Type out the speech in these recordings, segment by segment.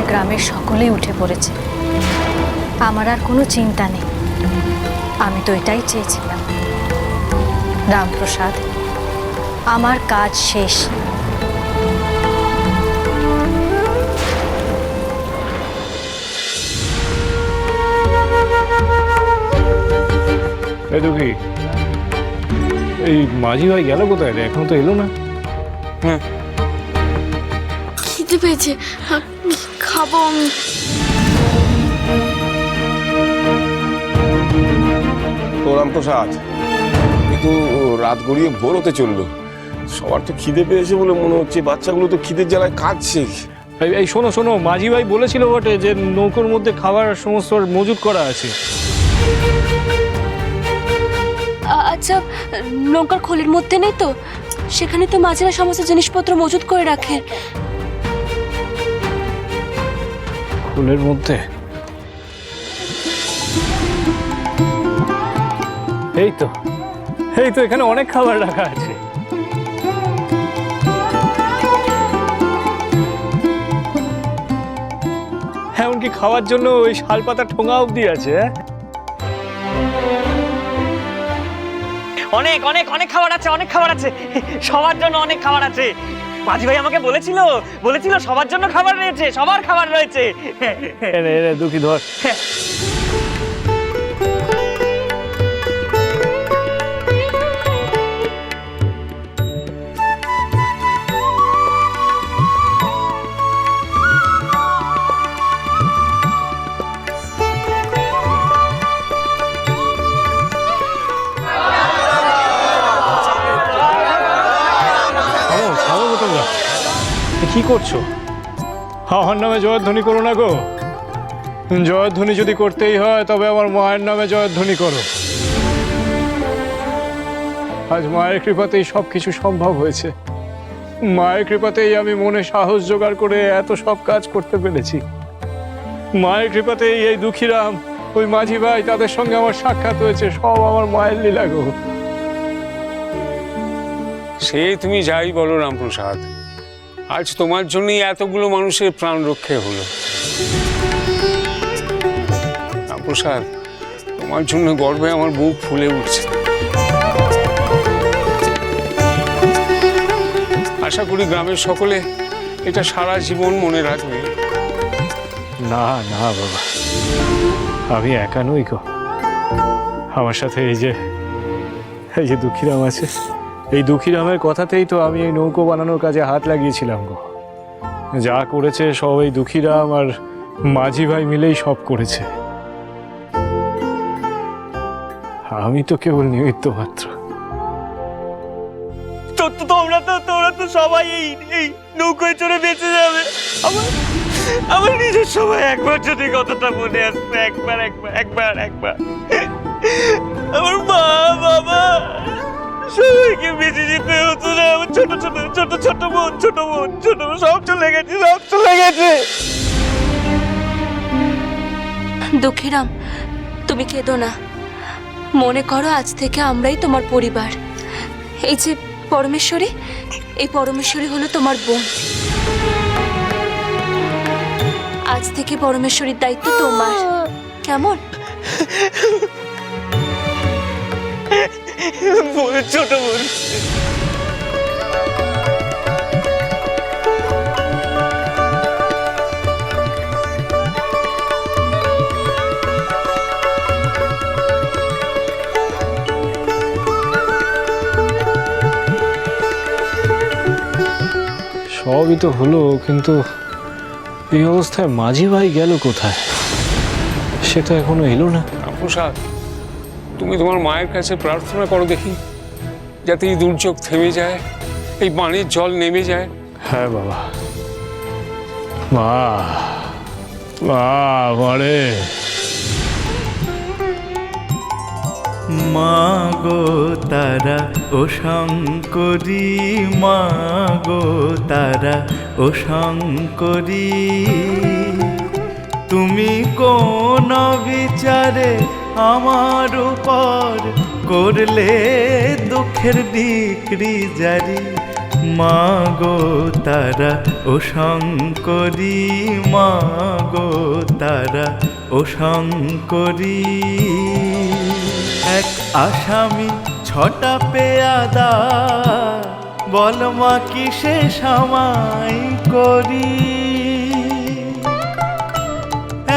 নৌকায় গ্রামের সকলেই উঠে পড়েছে। আমার আর কোনো চিন্তা নেই। আমি তো এটাই চেয়েছিলাম। রামপ্রসাদ আমার কাজ শেষ। এই কি এই মাঝি ভাই গেল কোথায় রে? এখন তো এলো না। হ্যাঁ। খিদে পেয়েছে। আমি তো রামপ্রসাদ কিন্তু রাত গড়িয়ে ভোর হতে চলল। সবার তো খিদে পেয়েছে বলে মনে হচ্ছে বাচ্চাগুলো তো খিদের জ্বালায় কাঁদছে। এই এই শোনো শোনো মাঝি ভাই বলেছিল বটে যে নৌকোর মধ্যে খাবার সমস্ত মজুত করা আছে। আচ্ছা নৌকার খোলের মধ্যে নেই তো? সেখানে তো মাঝিরা সমস্ত জিনিসপত্র মজুত করে রাখে। ফুলের মধ্যে? এই তো এই তো এখানে অনেক খাবার রাখা আছে। এমনকি খাওয়ার জন্য ওই শাল পাতা ঠোঙা অব্দি আছে হ্যাঁ? অনেক অনেক অনেক খাবার আছে, অনেক খাবার আছে। সবার জন্য অনেক খাবার আছে। মাঝি ভাই আমাকে বলেছিল বলেছিল সবার জন্য খাবার রয়েছে সবার খাবার রয়েছে। দুঃখী ধর। কি করছ? আমার নামে জয়ধ্বনি করো না গো। জয়ধ্বনি যদি করতেই হয়, তবে আমার মায়ের নামে জয়ধ্বনি করো। আজ মায়ের কৃপাতেই সব কিছু সম্ভব হয়েছে। মায়ের কৃপাতেই আমি মনে সাহস জোগাড় করে এত সব কাজ করতে পেরেছি। মায়ের কৃপাতেই এই দুঃখীরাম, ওই মাঝি ভাই, তাদের সঙ্গে আমার সাক্ষাৎ হয়েছে। সব আমার মায়ের লীলা গো। সে তুমি যাই বলো রামপ্রসাদ। আজ তোমার জন্যই এতগুলো মানুষের প্রাণ রক্ষে হলো। রামপ্রসাদ তোমার জন্য গর্বে আমার বুক ফুলে উঠছে। আশা করি গ্রামের সকলে এটা সারা জীবন মনে রাখবে। না না, বাবা। আমি একা নই গো। আমার সাথে এই যে এই যে দুঃখীরাম আছে। এই দুঃখীরামের কথাতেই তো আমি এই নৌকো বানানোর কাজে হাত লাগিয়েছিলাম গো। যা করেছে সব এই দুঃখীরাম আর মাঝি ভাই মিলেই সব করেছে। আমি তো কেবল নিমিত্ত মাত্র। তোমরা তো তোমরা তো সবাই এই এই নৌকোয় চড়ে বেঁচে যাবে। আমার আমার নিজের সময় একবার যদি কথাটা মনে আসবে একবার একবার একবার একবার। আমার মা, বাবা। সবাইকে বেঁচে যেতে হতো না। আমার ছোট ছোট ছোট ছোট বোন ছোট বোন ছোট বোন, সব চলে গেছে, সব চলে গেছে। দুঃখীরাম, তুমি কেঁদো না। মনে করো আজ থেকে আমরাই তোমার পরিবার। এই যে পরমেশ্বরী, এই পরমেশ্বরী হলো তোমার বোন। আজ থেকে পরমেশ্বরীর দায়িত্ব তোমার। কেমন? ছোট বোন সবই তো হলো কিন্তু এই অবস্থায় মাঝি ভাই গেল কোথায়? সে তো এখনও এলো না। রামপ্রসাদ তুমি তোমার মায়ের কাছে প্রার্থনা করো দেখি যাতে এই দুর্যোগ থেমে যায় এই পানির জল নেমে যায়। হ্যাঁ বাবা। মা মা মারে মাগো তারা ও শঙ্করী মাগো তারা ও শঙ্করী। তুমি কোন বিচারে আমার উপর করলে দুঃখের ডিক্রি জারি। মা গো তারা, ও শঙ্করী, মাগো তারা, ও শঙ্করী। এক আসামি, ছটা পেয়াদা, বল মা কিসে সামাই করি?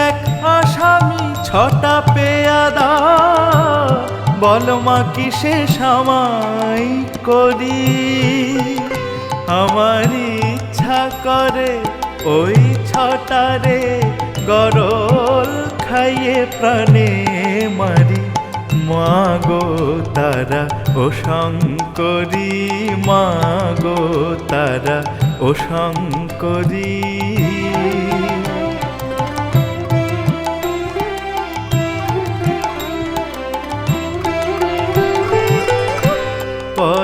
এক আসামি ছটা পেয়াদা, বল মা কিসে সামাই করি? আমার ইচ্ছা করে ওই ছটারে গরল খাইয়ে প্রাণে মারি। মাগো তারা, ও শঙ্করী মাগো তারা, ও শঙ্করী।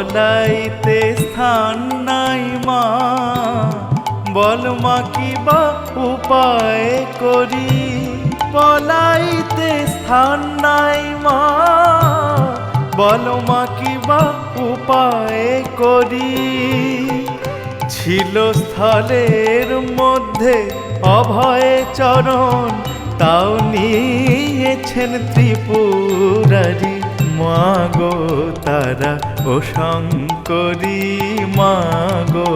পলাইতে স্থান নাই মা। বল মা কি বা উপায় করি? পলাইতে স্থান নাই মা। বল মা কি বা উপায় করি? ছিল স্থলের মধ্যে অভয় চরণ, তাও নিয়েছেন ত্রিপুরারি। মাগো তারা ও শঙ্করী মাগো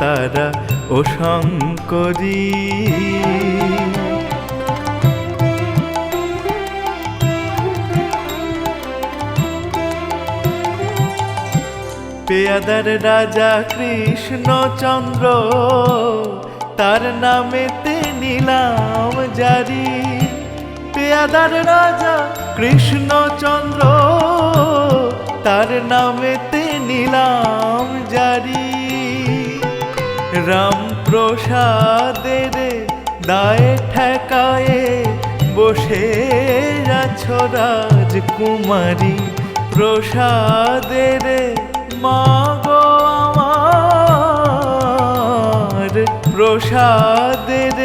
তারা ও শঙ্করী। পেয়াদার রাজা কৃষ্ণচন্দ্র, তার নামেতে নিলাম জারি। পেয়াদার রাজা কৃষ্ণচন্দ্র, তার নামেতে নিলাম জারি। রাম প্রসাদের দায়ে ঠেকায়ে বসে আছো রাজকুমারী প্রসাদের। মাগো আমার প্রসাদের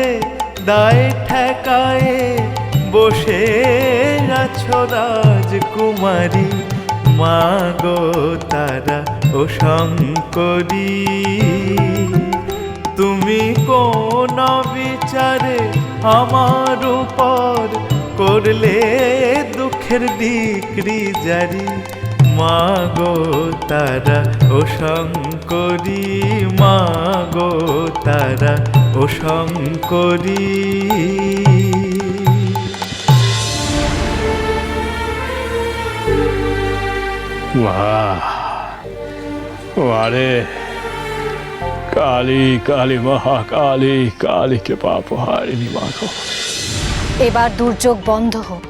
দায়ে ঠেকায়ে বসে আছো রাজকুমারী, মাগো তারা ও শঙ্করী। তুমি কোন বিচারে আমার উপর করলে দুঃখের ডিক্রি জারি? মাগো তারা ও শঙ্করী, মাগো তারা ও শঙ্করী। মা। কালী কালী এবার দুর্যোগ বন্ধ হোক।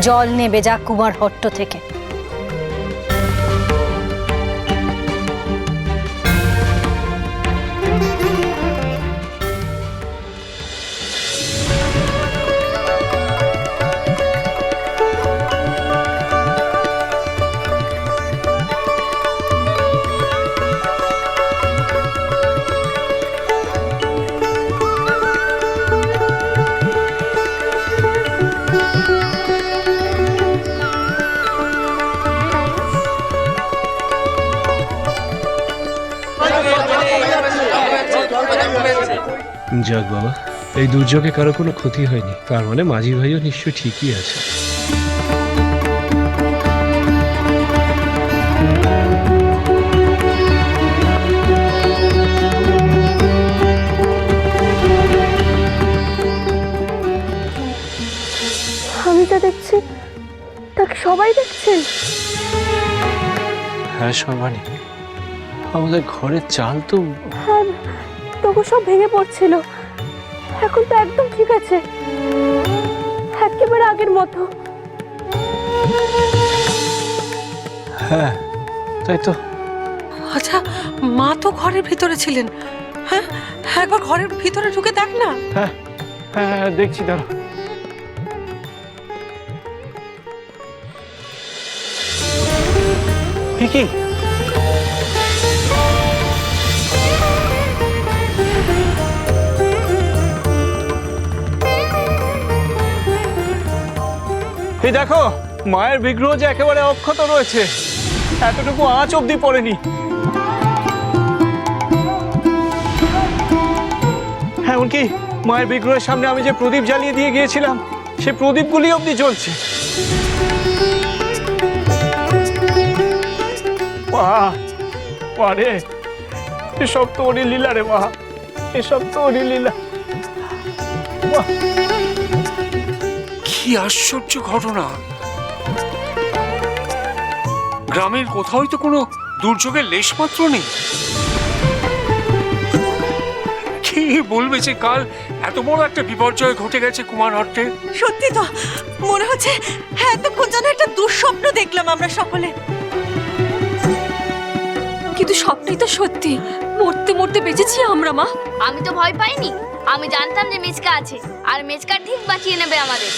জল নেবে যা কুমার হট্ট থেকে। যাক বাবা এই দুর্যোগে কারও কোনো ক্ষতি হয়নি। তার মানে মাঝি ভাইও নিশ্চয় ঠিকই আছে। আমি যা দেখছি তাকে সবাই দেখছেন হ্যাঁ সর্বাণী আমাদের ঘরের চাল তো হ্যাঁ তবু সব ভেঙে পড়ছিল। এখন তো একদম ঠিক আছে। একেবারে আগের মতো। হ্যাঁ তাই তো। আচ্ছা মা তো ঘরের ভিতরে ছিলেন। হ্যাঁ একবার ঘরের ভিতরে ঢুকে দেখ না। হ্যাঁ হ্যাঁ হ্যাঁ, দেখছি দাঁড়া। কি এই দেখো, মায়ের বিগ্রহ যে একেবারে অক্ষত রয়েছে, এতটুকু আঁচ অব্দি পড়েনি। হ্যাঁ উনকি মায়ের বিগ্রহের সামনে আমি যে প্রদীপ জ্বালিয়ে দিয়ে গিয়েছিলাম, সে প্রদীপগুলি অব্দি জ্বলছে। মা এসব তো অনিল লীলা রে মা, এসব তো অনিল লীলা। মা কি আশ্চর্য ঘটনা। গ্রামের কোথাওই তো কোনো দুর্যোগের লেশমাত্র নেই। কি বলবে যে কাল এত বড় একটা বিপর্যয় ঘটে গেছে কুমার হট্টে? সত্যি তো, মনে হচ্ছে হ্যাঁ এতক্ষণ যেন একটা দুঃস্বপ্ন দেখলাম আমরা সকলে। কিন্তু সবটাই তো সত্যি। মরতে মরতে বেঁচেছি আমরা, মা। আমি তো ভয় পাইনি। আমি জানতাম যে মেজকা আছে, আর মেচকা ঠিক বাঁচিয়ে নেবে আমাদের।